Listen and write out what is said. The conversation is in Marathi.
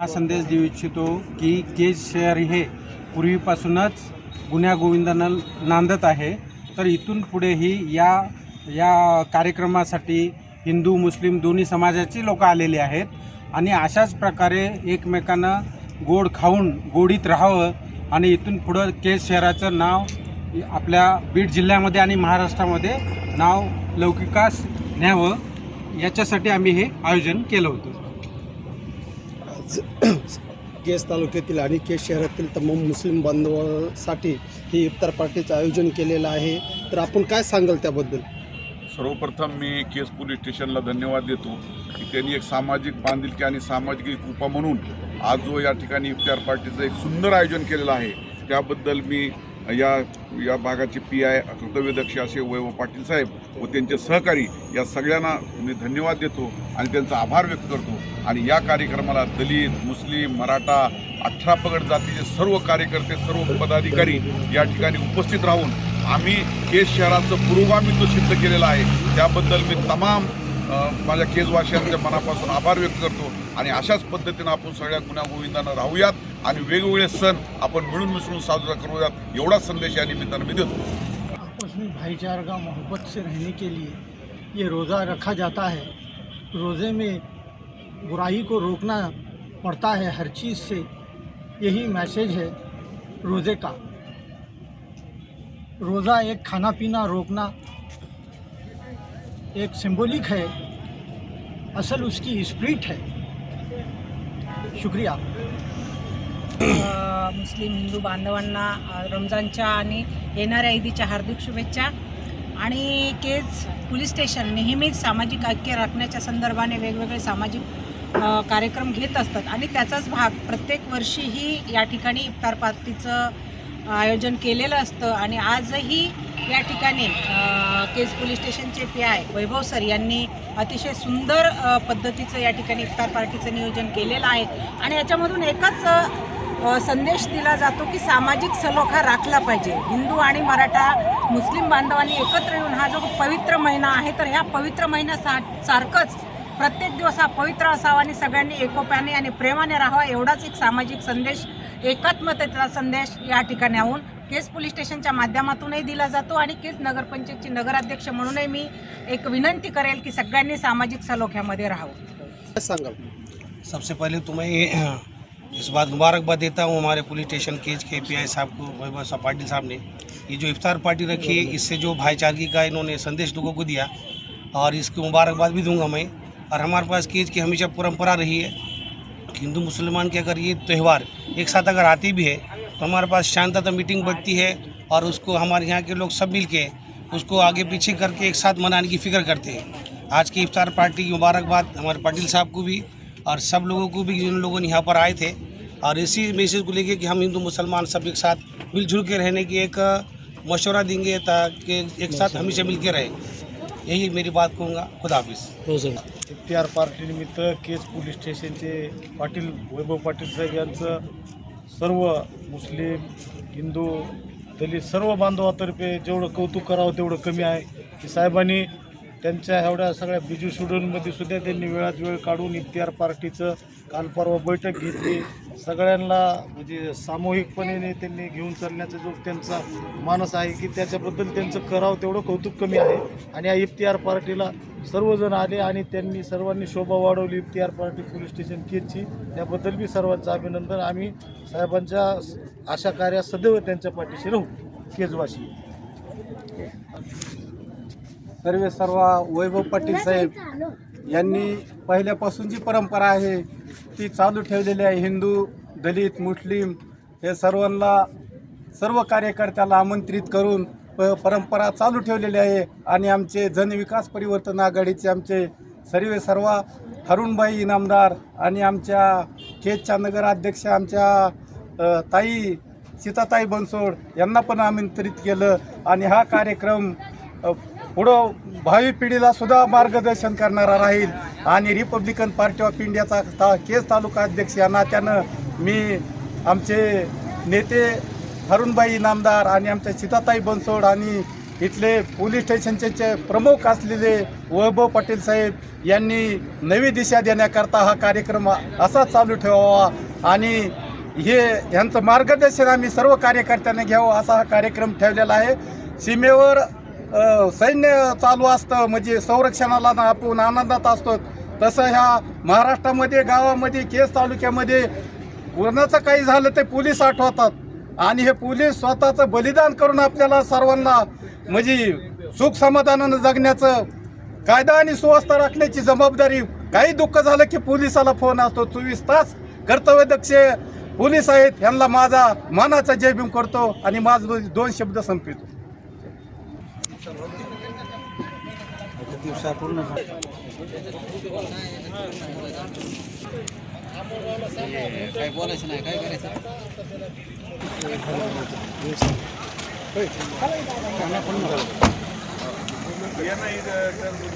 हा संदेश देऊ इच्छितो की केज शहर हे पूर्वीपासूनच गुन्ह्यागोविंदांना नांदत आहे. तर इथून पुढेही या या कार्यक्रमासाठी हिंदू मुस्लिम दोन्ही समाजाची लोकं आलेली आहेत. आणि अशाच प्रकारे एकमेकांना गोड खाऊन गोडीत राहावं आणि इथून पुढं केज शहराचं नाव आपल्या बीड जिल्ह्यामध्ये आणि महाराष्ट्रामध्ये नाव लौकिकास न्यावं. याच्यासाठी आम्ही हे आयोजन केलं होतं. केस तालुक्यातील आणि केस शहरातील तमाम मुस्लिम बांधवासाठी ही इफ्तार पार्टीचं आयोजन केलेलं आहे. तर आपण काय सांगाल त्याबद्दल? सर्वप्रथम मी केस पोलीस स्टेशनला धन्यवाद देतो की त्यांनी एक सामाजिक बांधिलकी आणि सामाजिक कृपा म्हणून आज जो या ठिकाणी इफ्तार पार्टीचं एक सुंदर आयोजन केलेलं आहे त्याबद्दल मी या या भागाचे पी आय कर्तव्यदक्ष असे वैभव पाटील साहेब व त्यांचे सहकारी या सगळ्यांना मी धन्यवाद देतो आणि त्यांचा आभार व्यक्त करतो. आणि या कार्यक्रमाला दलित मुस्लिम मराठा अठरा पगड जातीचे सर्व कार्यकर्ते सर्व पदाधिकारी या ठिकाणी उपस्थित राहून आम्ही केस शहराचं पुरोगामित्व सिद्ध केलेलं आहे. त्याबद्दल मी तमाम माझ्या केजवासियांच्या मनापासून आभार व्यक्त करतो आणि अशाच पद्धतीनं आपण सगळ्या गुन्हा गोविंदानं राहूयात आणि वेगवेगळे सण आपण मिळून मिसळून साजरा करूयात एवढा संदेश या निमित्तानं मी देतो. आपस में भाईचारगा मोहब्बत से रहने के लिए ये रोज़ा रखा जाता है। रोज़े में बुराई को रोकना पड़ता है हर चीज़ से। यही मैसेज है रोज़े का। रोज़ा एक खाना पीना रोकना एक सिंबॉलिक है असल उसकी स्प्रिट है। शुक्रिया। अ, मुस्लिम हिंदू बांधवांना अ, रमजानच्या आणि येणाऱ्या ईदीच्या हार्दिक शुभेच्छा. आणि केज पोलीस स्टेशन नेहमीच सामाजिक ऐक्य राखण्याच्या संदर्भाने वेगवेगळे सामाजिक अ, कार्यक्रम घेत असतात. आणि त्याचाच भाग प्रत्येक वर्षीही या ठिकाणी इफ्तार पार्टीचं आयोजन केलेलं असतं. आणि आजही या ठिकाणी अ, केज पोलीस स्टेशनचे पी आय वैभव सर यांनी अतिशय सुंदर पद्धतीचं या ठिकाणी इफ्तार पार्टीचं नियोजन केलेलं आहे. आणि याच्यामधून एकच संदेश दिला जातो की सामाजिक सलोखा राखला पाहिजे. हिंदू आणि मराठा मुस्लिम बांधवांनी एकत्र येऊन हा जो पवित्र महिना आहे तर ह्या पवित्र महिन्यासा सारखंच प्रत्येक दिवस हा पवित्र असावा आणि सगळ्यांनी एकोप्याने आणि प्रेमाने राहावा एवढाच एक सामाजिक संदेश एकात्मतेचा संदेश या ठिकाणाहून केस पोलीस स्टेशनच्या माध्यमातूनही दिला जातो आणि केस नगरपंचायतची नगराध्यक्ष म्हणूनही मी एक विनंती करेल की सगळ्यांनी सामाजिक सलोख्यामध्ये राहावं. सांगाल? सबसे पहले तो मैं ये इस बात मुबारकबाद देता हूँ हमारे पुलिस स्टेशन केज के पी आई साहब को वैभव साहब पाटिल साहब ने। ये जो इफ्तार पार्टी रखी है इससे जो भाईचारगी का इन्होंने संदेश लोगों को दिया और इसकी मुबारकबाद भी दूंगा मैं। और हमारे पास केज की हमेशा परंपरा रही है हिंदू मुसलमान के अगर ये त्यौहार एक साथ अगर आती भी है तो हमारे पास शांतता मीटिंग बढ़ती है और उसको हमारे यहाँ के लोग सब मिल के उसको आगे पीछे करके एक साथ मनाने की फ़िक्र करते हैं। आज की इफ्तार पार्टी की मुबारकबाद हमारे पाटिल साहब को भी और सब लोगों को भी जिन लोगों ने यहाँ पर आए थे। और इसी मैसेज को लेके कि हम हिंदू मुसलमान सब एक साथ मिलजुल के रहने की एक मशवरा देंगे ताकि एक साथ हमेशा मिल के रहे। यही मेरी बात कहूँगा खुदा हाफिज़। इफ्तियार पार्टीनिमित्त केस पोलीस स्टेशनचे पाटील वैभव पाटील साहेब यांचं सर्व मुस्लिम हिंदू दलित सर्व बांधवातर्फे जेवढं कौतुक करावं तेवढं कमी आहे. की साहेबांनी त्यांच्या एवढ्या सगळ्या बिजू शेड्यूलमध्ये सुद्धा त्यांनी वेळात वेळ काढून इफ्तियार पार्टीचं काल परवा बैठक घेतली. सगळ्यांना म्हणजे सामूहिकपणे त्यांनी घेऊन चालण्याचा जो त्यांचा मानस आहे की त्याच्याबद्दल त्यांचं करावं तेवढं कौतुक कमी आहे. आणि या इफ्तियार पार्टीला सर्वजण आले आणि त्यांनी सर्वांनी शोभा वाढवली इफ्तियार पार्टी पोलीस स्टेशन केजची. त्याबद्दल मी सर्वांचं अभिनंदन. आम्ही साहेबांच्या अशा कार्यात सदैव त्यांच्या पाठीशी राहू. केजवाशी सर्व सर्व वैभव पाटील साहेब यांनी पहिल्यापासून जी परंपरा आहे ती चालू ठेवलेली आहे. हिंदू दलित मुस्लिम हे सर्वांना सर्व कार्यकर्त्याला आमंत्रित करून प परंपरा चालू ठेवलेली आहे. आणि आमचे जनविकास परिवर्तन आघाडीचे आमचे सर्वे सर्व हरुणबाई इनामदार आणि आमच्या केजच्या नगराध्यक्ष आमच्या ताई सीताताई बनसोड यांना पण आमंत्रित केलं. आणि हा कार्यक्रम पुढं भावी पिढीला सुद्धा मार्गदर्शन करणारा राहील. आणि रिपब्लिकन पार्टी ऑफ इंडियाचा ता केस तालुका अध्यक्ष या नात्यानं मी आमचे नेते हरुणबाई इनामदार आणि आमच्या सीताताई बनसोड आणि इथले पोलीस स्टेशनचे प्रमुख असलेले वैभव पाटील साहेब यांनी नवी दिशा देण्याकरता हा कार्यक्रम असाच चालू ठेवावा आणि हे यांचं मार्गदर्शन आम्ही सर्व कार्यकर्त्यांना घ्यावं असा हा कार्यक्रम ठेवलेला आहे. सीमेवर सैन्य चालू असतं म्हणजे संरक्षणाला ना आपण आनंदात असतो. तसं ह्या महाराष्ट्रामध्ये गावामध्ये केस तालुक्यामध्ये कोणाचं काही झालं ते पोलीस आठवतात. आणि हे पोलीस स्वतःचं बलिदान करून आपल्याला सर्वांना म्हणजे सुख समाधानानं जगण्याचं कायदा आणि सुव्यवस्था राखण्याची जबाबदारी काही दुःख झालं की पोलिसाला फोन असतो. चोवीस तास कर्तव्यदक्ष पोलीस आहेत. यांना माझा मानाचा जयभीम करतो आणि माझं दोन- काय बोलायचं नाही काय करायचं ಏನಾಗಿದೆ ಅಂತ